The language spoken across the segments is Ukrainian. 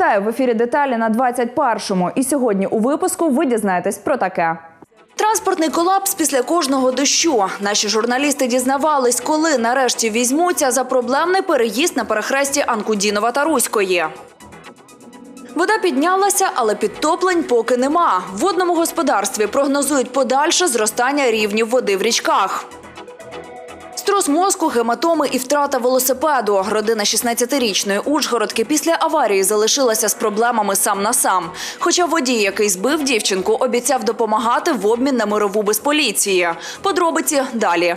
Вітаю в ефірі деталі на 21-му. І сьогодні у випуску ви дізнаєтесь про таке. Транспортний колапс після кожного дощу. Наші журналісти дізнавались, коли нарешті візьмуться за проблемний переїзд на перехресті Анкудінова та Руської. Вода піднялася, але підтоплень поки нема. В водному господарстві прогнозують подальше зростання рівнів води в річках. Струс мозку, гематоми і втрата велосипеду. Родина 16-річної Ужгородки після аварії залишилася з проблемами сам на сам. Хоча водій, який збив дівчинку, обіцяв допомагати в обмін на мирову без поліції. Подробиці далі.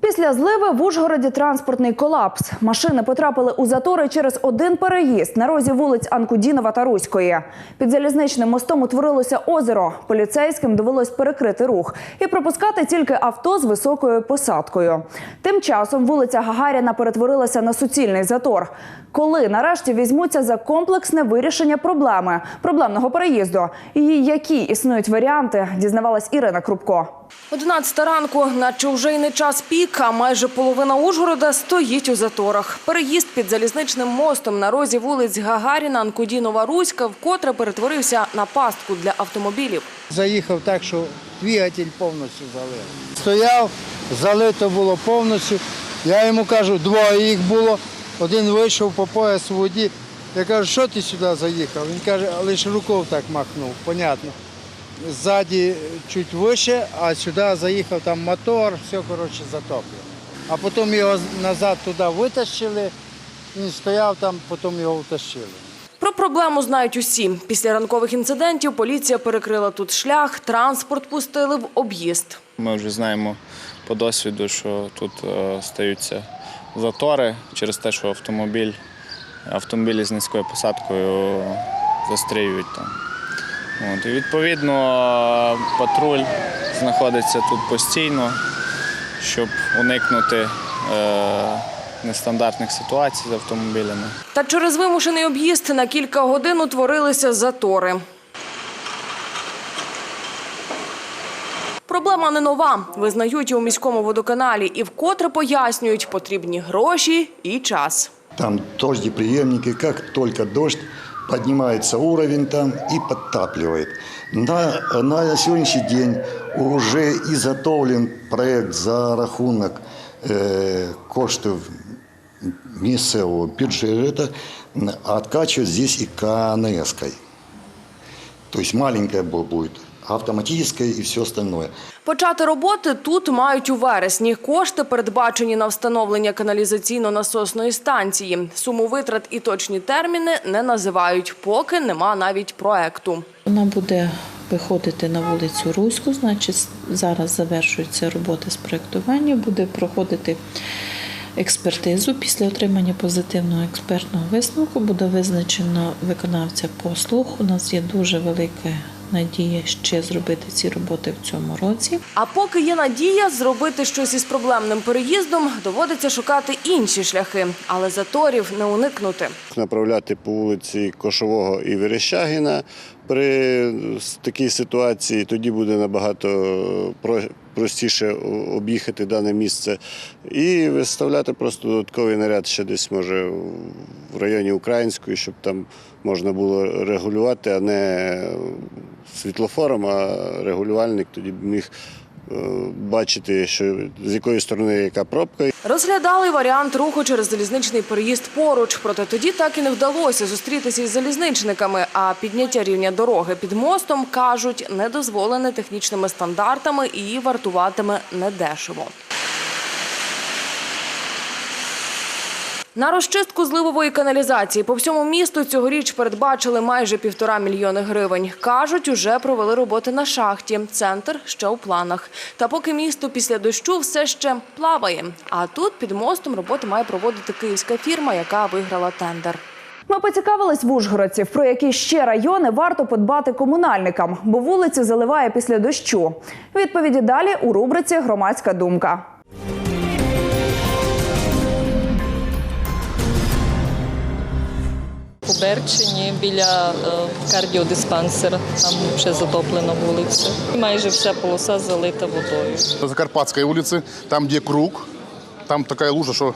Після зливи в Ужгороді транспортний колапс. Машини потрапили у затори через один переїзд на розі вулиць Анкудінова та Руської. Під залізничним мостом утворилося озеро. Поліцейським довелось перекрити рух і пропускати тільки авто з високою посадкою. Тим часом вулиця Гагаріна перетворилася на суцільний затор. Коли нарешті візьмуться за комплексне вирішення проблеми проблемного переїзду і які існують варіанти, дізнавалась Ірина Крупко. 11 ранку, наче вже й не час пік, а майже половина Ужгорода стоїть у заторах. Переїзд під залізничним мостом на розі вулиць Гагаріна, Анкудінова, Руська вкотре перетворився на пастку для автомобілів. Заїхав так, що двигатель повністю залив. Стояв, залито було повністю. Я йому кажу, двоє їх було. Один вийшов по пояс у воді. Я кажу, що ти сюди заїхав? Він каже, лише рукою так махнув, понятно. Ззаді чуть вище, а сюди заїхав там мотор, все коротше затоплено. А потім його назад туди витащили, він стояв там, потім його втащили. Про проблему знають усі. Після ранкових інцидентів поліція перекрила тут шлях, транспорт пустили в об'їзд. Ми вже знаємо по досвіду, що тут е, стаються затори через те, що автомобіль, автомобілі з низькою посадкою застріюють там. От, і відповідно патруль знаходиться тут постійно, щоб уникнути е, нестандартних ситуацій з автомобілями. Та через вимушений об'їзд на кілька годин утворилися затори. Проблема не нова, визнають і у міському водоканалі, і вкотре пояснюють, потрібні гроші і час. Там дождеприемники, как только дождь, поднимается уровень там и подтапливает. На, на сегодняшний день уже изготовлен проект за рахунок э, коштів місцевого бюджету откачивать здесь и КНС-кой. То есть маленькая бу- будет, автоматическая и все остальное. Почати роботи тут мають у вересні. Кошти передбачені на встановлення каналізаційно-насосної станції. Суму витрат і точні терміни не називають, поки нема навіть проекту. Вона буде виходити на вулицю Руську, значить зараз завершуються роботи з проєктування, буде проходити експертизу. Після отримання позитивного експертного висновку буде визначено виконавця послуг. У нас є дуже велика надія ще зробити ці роботи в цьому році. А поки є надія зробити щось із проблемним переїздом, доводиться шукати інші шляхи, але заторів не уникнути. направляти по вулиці Кошового і Верещагіна при такій ситуації, тоді буде набагато про- простіше об'їхати дане місце. І виставляти просто додатковий наряд ще десь, може, в районі Української, щоб там можна було регулювати, а не світлофором, а регулювальник тоді міг бачити, що з якої сторони яка пробка, Розглядали варіант руху через залізничний переїзд поруч, проте тоді так і не вдалося зустрітися із залізничниками. А підняття рівня дороги під мостом кажуть не дозволене технічними стандартами і вартуватиме недешево. На розчистку зливової каналізації по всьому місту цьогоріч передбачили майже півтора мільйони гривень. Кажуть, уже провели роботи на шахті. Центр ще у планах. Та поки місто після дощу все ще плаває. А тут під мостом роботи має проводити київська фірма, яка виграла тендер. Ми поцікавились в Ужгородців, про які ще райони варто подбати комунальникам, бо вулиці заливає після дощу. Відповіді далі у рубриці Громадська думка. Берчині біля е, кардіодиспансера, там ще затоплена вулиця. Майже вся полоса залита водою. На Закарпатской вулиці, там, де круг, там така лужа, що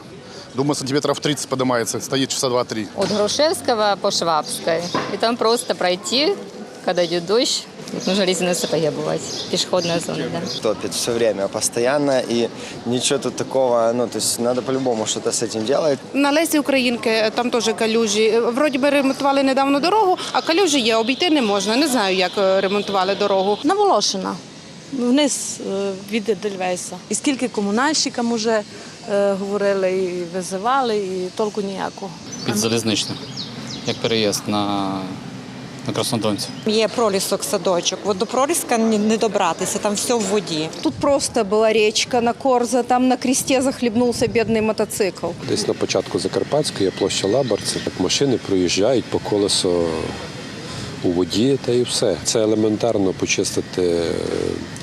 Думаю, сантиметров 30 поднимается, стоит часа 2-3. От Грушевського по Швабській. І там просто пройти, коли йде дождь. Нужно резиновые сапоги обувать. Пешеходная зона, да. топит все время, постоянно, и ничего тут такого, ну, то есть надо по-любому что-то с этим делать. На Лесі Українки е, там теж калюжі. Вроді би ремонтували недавно дорогу, а калюжі є, обійти не можна. Не знаю, як е, ремонтували дорогу. На Волошина, вниз е, від Дельвейса. І скільки комунальщикам вже е, говорили і визивали, і толку ніякого. під залізничним, як переїзд на, на Краснодонців. Є пролісок садочок. От до проліска не добратися, там все в воді. Тут просто була річка на Корза, там на кресті захлібнувся бідний мотоцикл. Десь на початку Закарпатської є площа Лабарці. Так машини проїжджають по колесо у воді та і все. Це елементарно почистити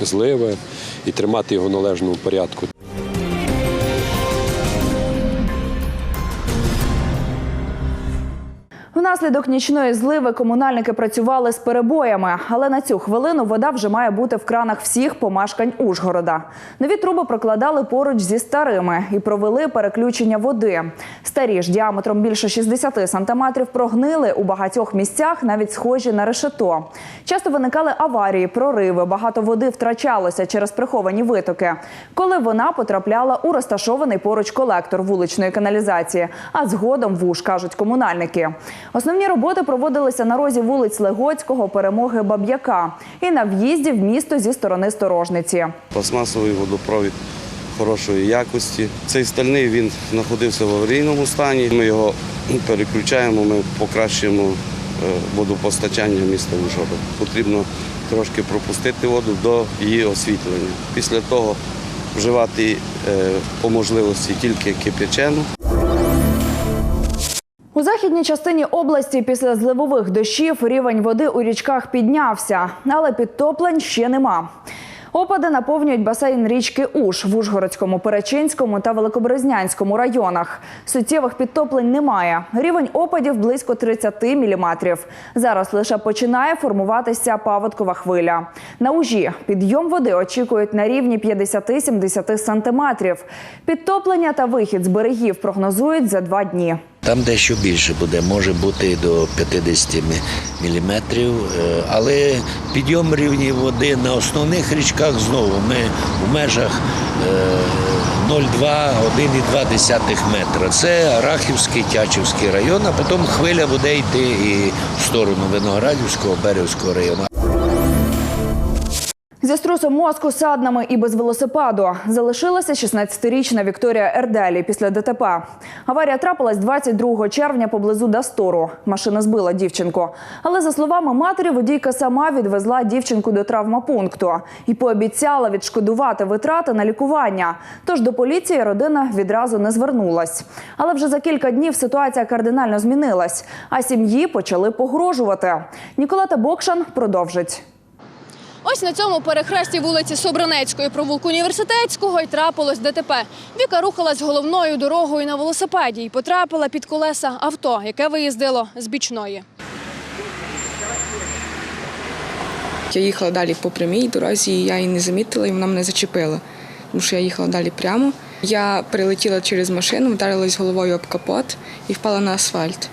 зливи і тримати його в належному порядку. Внаслідок нічної зливи комунальники працювали з перебоями, але на цю хвилину вода вже має бути в кранах всіх помешкань Ужгорода. Нові труби прокладали поруч зі старими і провели переключення води. Старі ж діаметром більше 60 сантиметрів прогнили у багатьох місцях, навіть схожі на решето. Часто виникали аварії, прориви, багато води втрачалося через приховані витоки, коли вона потрапляла у розташований поруч колектор вуличної каналізації, а згодом вуж, кажуть комунальники. Основні роботи проводилися на розі вулиць Легоцького, перемоги Баб'яка і на в'їзді в місто зі сторони сторожниці. Пластмасовий водопровід хорошої якості. Цей стальний він знаходився в аварійному стані. Ми його переключаємо, ми покращуємо е, водопостачання міста Ужгорода. Потрібно трошки пропустити воду до її освітлення. Після того вживати е, по можливості тільки кип'ячену. У західній частині області після зливових дощів рівень води у річках піднявся, але підтоплень ще нема. Опади наповнюють басейн річки Уж в Ужгородському, Перечинському та Великобрезнянському районах. Суттєвих підтоплень немає. Рівень опадів близько 30 міліметрів. Зараз лише починає формуватися паводкова хвиля. На ужі підйом води очікують на рівні 50-70 сантиметрів. Підтоплення та вихід з берегів прогнозують за два дні. Там дещо більше буде, може бути до 50 міліметрів, Е, але підйом рівні води на основних річках знову ми в межах е, 0,2-1,2 метра. Це Рахівський, Тячівський район, а потім хвиля буде йти і в сторону Виноградівського, Берівського району. Зі струсом мозку, саднами і без велосипеду залишилася 16-річна Вікторія Ерделі після ДТП. Аварія трапилась 22 червня поблизу Дастору. Машина збила дівчинку. Але за словами матері, водійка сама відвезла дівчинку до травмопункту і пообіцяла відшкодувати витрати на лікування. Тож до поліції родина відразу не звернулась. Але вже за кілька днів ситуація кардинально змінилась, а сім'ї почали погрожувати. Ніколета Бокшан продовжить. Ось на цьому перехресті вулиці Собранецької провулку університетського й трапилось ДТП. Віка рухалась головною дорогою на велосипеді і потрапила під колеса авто, яке виїздило з бічної. Я їхала далі по прямій дорозі, і я її не замітила, і вона мене зачепила. Тому що я їхала далі прямо. Я прилетіла через машину, вдарилась головою об капот і впала на асфальт.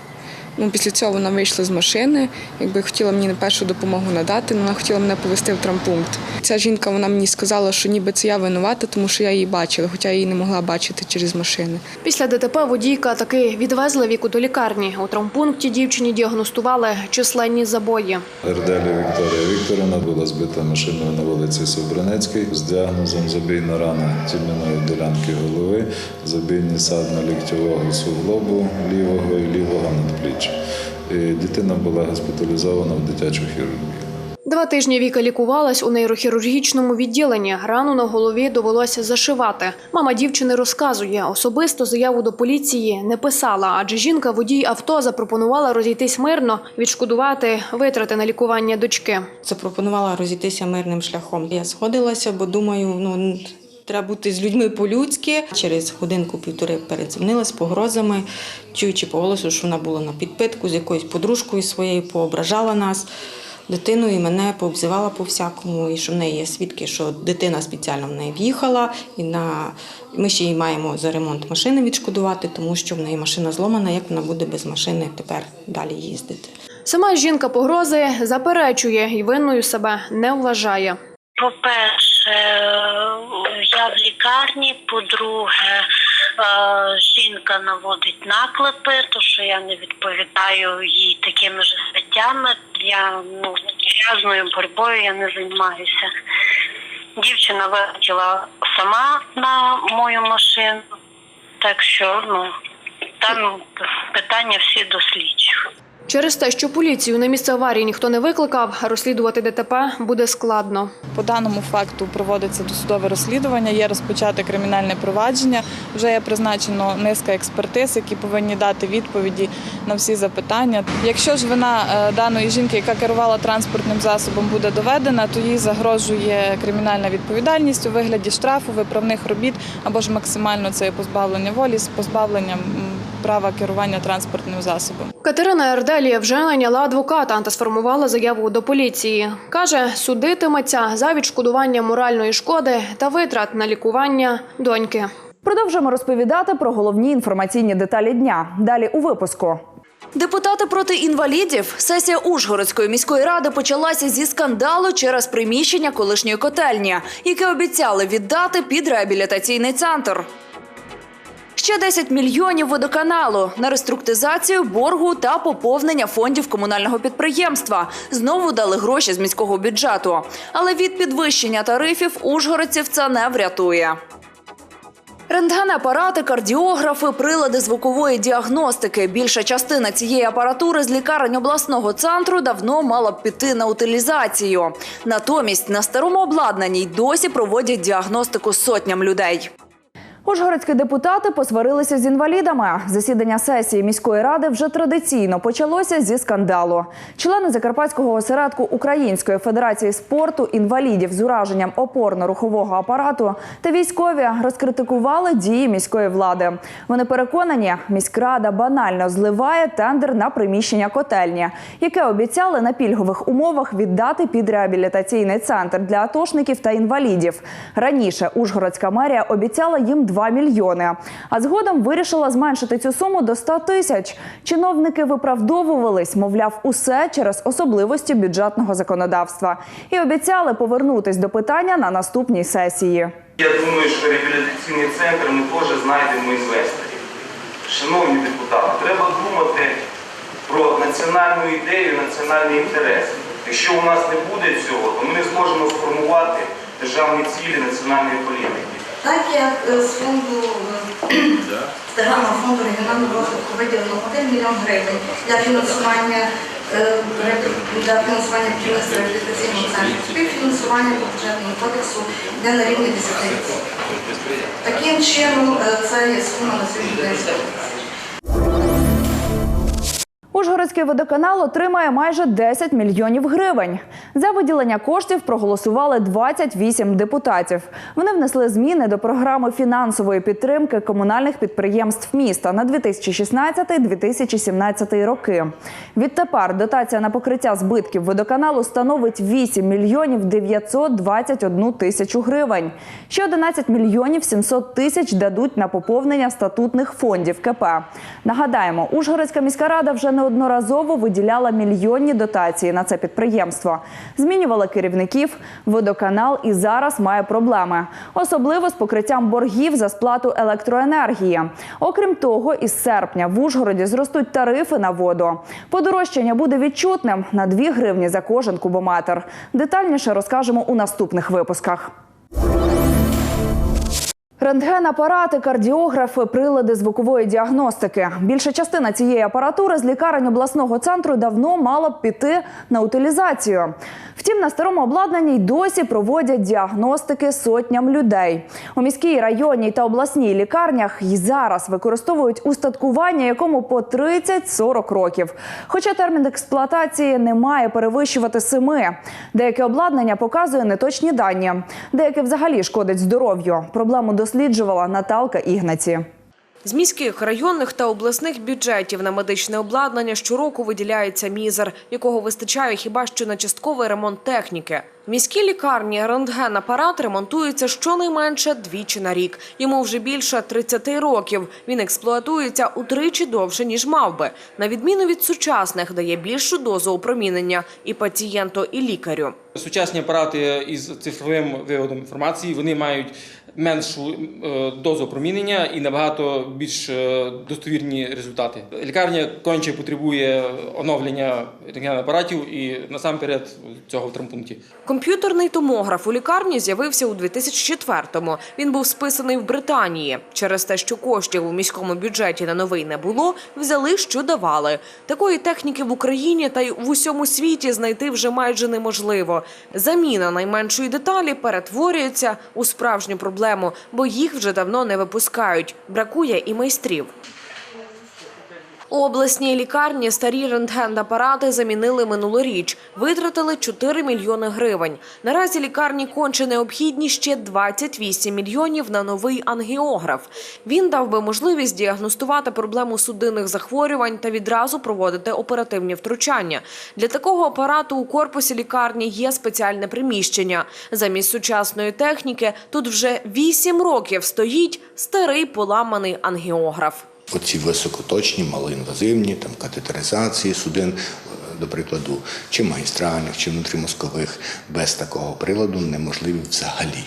Ну, після цього вона вийшла з машини, якби хотіла мені на першу допомогу надати, але вона хотіла мене повезти в травмпункт. Ця жінка вона мені сказала, що ніби це я винувата, тому що я її бачила, хоча я її не могла бачити через машини. Після ДТП водійка таки відвезли віку до лікарні. У травмпункті дівчині діагностували численні забої. Ерделі Вікторія Вікторівна була збита машиною на вулиці Собранецькій з діагнозом забійна рана тім'яної ділянки голови, забійні садна ліктьового суглобу лівого і лівого надпліччя. Дитина була госпіталізована в дитячу хірургію. Два тижні Віка лікувалась у нейрохірургічному відділенні. Рану на голові довелося зашивати. Мама дівчини розказує, особисто заяву до поліції не писала, адже жінка водій авто запропонувала розійтись мирно, відшкодувати витрати на лікування дочки. Запропонувала розійтися мирним шляхом. Я згодилася, бо думаю, ну треба бути з людьми по-людськи. Через годинку-півтори передзвонила з погрозами, чуючи по голосу, що вона була на підпитку з якоюсь подружкою своєю, поображала нас. дитину і мене пообзивала по-всякому, і що в неї є свідки, що дитина спеціально в неї в'їхала, і на ми ще їй маємо за ремонт машини відшкодувати, тому що в неї машина зломана, як вона буде без машини тепер далі їздити. Сама жінка погрози заперечує і винною себе не вважає. По-перше, я в лікарні. По-друге, е, жінка наводить наклепи, то що я не відповідаю їй такими ж статтями. Я ну грязною боротьбою я не займаюся. Дівчина вилетіла сама на мою машину, так що ну там питання всі до слідчих. Через те, що поліцію на місце аварії ніхто не викликав, розслідувати ДТП буде складно. По даному факту проводиться досудове розслідування, є розпочате кримінальне провадження. Вже є призначено низка експертиз, які повинні дати відповіді на всі запитання. Якщо ж вина е, даної жінки, яка керувала транспортним засобом, буде доведена, то їй загрожує кримінальна відповідальність у вигляді штрафу, виправних робіт або ж максимально це позбавлення волі з позбавленням права керування транспортним засобом. Катерина Ерделія вже наняла адвоката та сформувала заяву до поліції. Каже, судитиметься за відшкодування моральної шкоди та витрат на лікування доньки. Продовжуємо розповідати про головні інформаційні деталі дня. Далі у випуску. Депутати проти інвалідів. Сесія Ужгородської міської ради почалася зі скандалу через приміщення колишньої котельні, яке обіцяли віддати під реабілітаційний центр. Ще 10 мільйонів водоканалу на реструктизацію боргу та поповнення фондів комунального підприємства. Знову дали гроші з міського бюджету. Але від підвищення тарифів ужгородців це не врятує. Рентген-апарати, кардіографи, прилади звукової діагностики. Більша частина цієї апаратури з лікарень обласного центру давно мала б піти на утилізацію. Натомість на старому обладнанні й досі проводять діагностику сотням людей. Ужгородські депутати посварилися з інвалідами. Засідання сесії міської ради вже традиційно почалося зі скандалу. Члени Закарпатського осередку Української федерації спорту інвалідів з ураженням опорно-рухового апарату та військові розкритикували дії міської влади. Вони переконані, міськрада банально зливає тендер на приміщення котельні, яке обіцяли на пільгових умовах віддати під реабілітаційний центр для атошників та інвалідів. Раніше Ужгородська мерія обіцяла їм 2 мільйони, а згодом вирішила зменшити цю суму до 100 тисяч. Чиновники виправдовувались, мовляв, усе через особливості бюджетного законодавства і обіцяли повернутись до питання на наступній сесії. Я думаю, що реабілітаційний центр ми теж знайдемо інвесторів. Шановні депутати, треба думати про національну ідею, національний інтерес. Якщо у нас не буде цього, то ми не зможемо сформувати державні цілі національної політики. Так як е, з фонду е, з державного фонду регіонального розвитку виділено 1 мільйон гривень для фінансування е, для фінансування будівництва реабілітаційного центру, співфінансування по бюджетному кодексу йде на рівні 10%. Таким чином це є сума на сьогодні. Ужгородський водоканал отримає майже 10 мільйонів гривень. За виділення коштів проголосували 28 депутатів. Вони внесли зміни до програми фінансової підтримки комунальних підприємств міста на 2016-2017 роки. Відтепер дотація на покриття збитків водоканалу становить 8 мільйонів 921 тисячу гривень. Ще 11 мільйонів 700 тисяч дадуть на поповнення статутних фондів КП. Нагадаємо, Ужгородська міська рада вже неодноразово виділяла мільйонні дотації на це підприємство. Змінювала керівників. Водоканал і зараз має проблеми, особливо з покриттям боргів за сплату електроенергії. Окрім того, із серпня в Ужгороді зростуть тарифи на воду. Подорожчання буде відчутним на 2 гривні за кожен кубометр. Детальніше розкажемо у наступних випусках. Рентген-апарати, кардіографи, прилади звукової діагностики. Більша частина цієї апаратури з лікарень обласного центру давно мала б піти на утилізацію. Втім, на старому обладнанні й досі проводять діагностики сотням людей. У міській районній та обласній лікарнях й зараз використовують устаткування, якому по 30-40 років. Хоча термін експлуатації не має перевищувати семи. Деяке обладнання показує неточні дані, деяке взагалі шкодить здоров'ю. Проблему досліджувала Наталка Ігнаці. З міських, районних та обласних бюджетів на медичне обладнання щороку виділяється мізер, якого вистачає хіба що на частковий ремонт техніки. Міській лікарні рентген-апарат ремонтується щонайменше двічі на рік. Йому вже більше 30 років. Він експлуатується утричі довше, ніж мав би. На відміну від сучасних, дає більшу дозу опромінення і пацієнту, і лікарю. Сучасні апарати із цифровим виводом інформації вони мають меншу е, дозу опромінення і набагато більш е, достовірні результати. Лікарня конче потребує оновлення рентген-апаратів і насамперед цього в травмпункті. Комп'ютерний томограф у лікарні з'явився у 2004-му. Він був списаний в Британії. Через те, що коштів у міському бюджеті на новий не було, взяли, що давали. Такої техніки в Україні та й в усьому світі знайти вже майже неможливо. Заміна найменшої деталі перетворюється у справжню проблему, бо їх вже давно не випускають. Бракує і майстрів. У обласній лікарні старі рентген-апарати замінили минулоріч. Витратили 4 мільйони гривень. Наразі лікарні конче необхідні ще 28 мільйонів на новий ангіограф. Він дав би можливість діагностувати проблему судинних захворювань та відразу проводити оперативні втручання. Для такого апарату у корпусі лікарні є спеціальне приміщення. Замість сучасної техніки тут вже 8 років стоїть старий поламаний ангіограф. Оці високоточні, малоінвазивні, там катетеризації судин, до прикладу, чи магістральних, чи внутрімозкових, без такого приладу неможливі взагалі.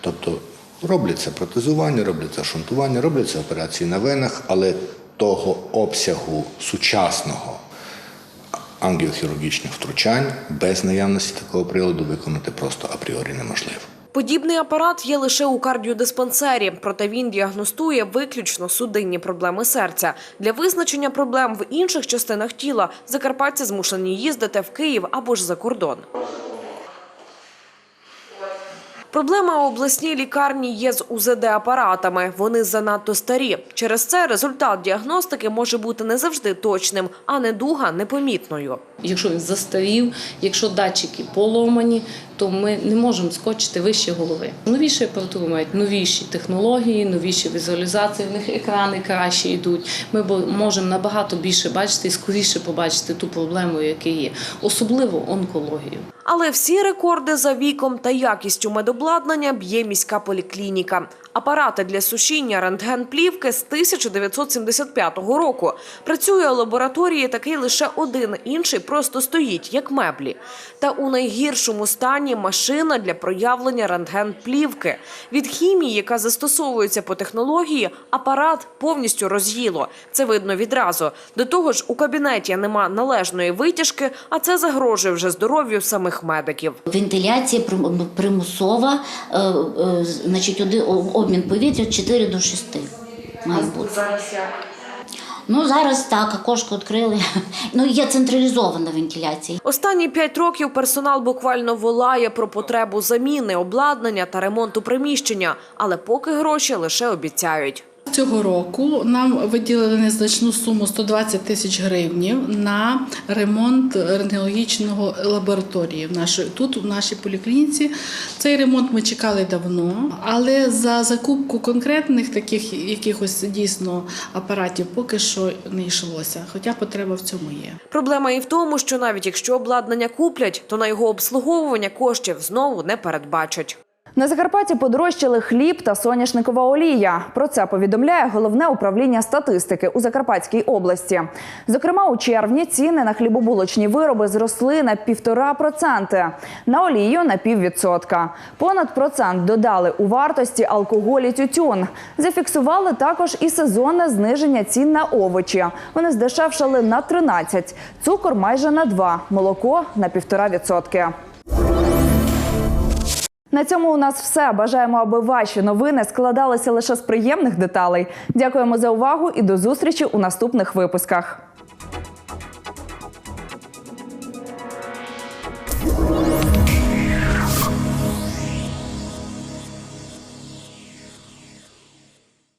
Тобто робляться протезування, робляться шунтування, робляться операції на венах, але того обсягу сучасного ангіохірургічних втручань без наявності такого приладу виконати просто апріорі неможливо. Подібний апарат є лише у кардіодиспансері, проте він діагностує виключно судинні проблеми серця. Для визначення проблем в інших частинах тіла закарпатці змушені їздити в Київ або ж за кордон. Проблема у обласній лікарні є з УЗД-апаратами. Вони занадто старі. Через це результат діагностики може бути не завжди точним, а недуга непомітною. Якщо він застарів, якщо датчики поломані, то ми не можемо скочити вище голови. Новіші апаратури мають новіші технології, новіші візуалізації, в них екрани краще йдуть. Ми можемо набагато більше бачити і скоріше побачити ту проблему, яка є, особливо онкологію. Але всі рекорди за віком та якістю медобладнання б'є міська поліклініка. Апарати для сушіння рентген-плівки з 1975 року. Працює у лабораторії такий лише один, інший просто стоїть, як меблі. Та у найгіршому стані машина для проявлення рентген-плівки. Від хімії, яка застосовується по технології, апарат повністю роз'їло. Це видно відразу. До того ж, у кабінеті нема належної витяжки, а це загрожує вже здоров'ю самих медиків. Вентиляція прим- примусова, е, е, значить, один обмін повітря 4 до 6. Має бути. Ну, зараз так, окошко відкрили. Ну, є централізована вентиляція. Останні п'ять років персонал буквально волає про потребу заміни, обладнання та ремонту приміщення, але поки гроші лише обіцяють. Цього року нам виділили незначну суму 120 тисяч гривнів на ремонт рентгенологічного лабораторії. В нашої тут, в нашій поліклініці. Цей ремонт ми чекали давно, але за закупку конкретних таких якихось дійсно апаратів поки що не йшлося. Хоча потреба в цьому є. Проблема і в тому, що навіть якщо обладнання куплять, то на його обслуговування коштів знову не передбачать. На Закарпатті подорожчали хліб та соняшникова олія. Про це повідомляє головне управління статистики у Закарпатській області. Зокрема, у червні ціни на хлібобулочні вироби зросли на півтора проценти, на олію на піввідсотка. Понад процент додали у вартості алкоголь і тютюн. Зафіксували також і сезонне зниження цін на овочі. Вони здешевшали на 13, цукор майже на 2, молоко на півтора відсотки. На цьому у нас все. Бажаємо, аби ваші новини складалися лише з приємних деталей. Дякуємо за увагу і до зустрічі у наступних випусках.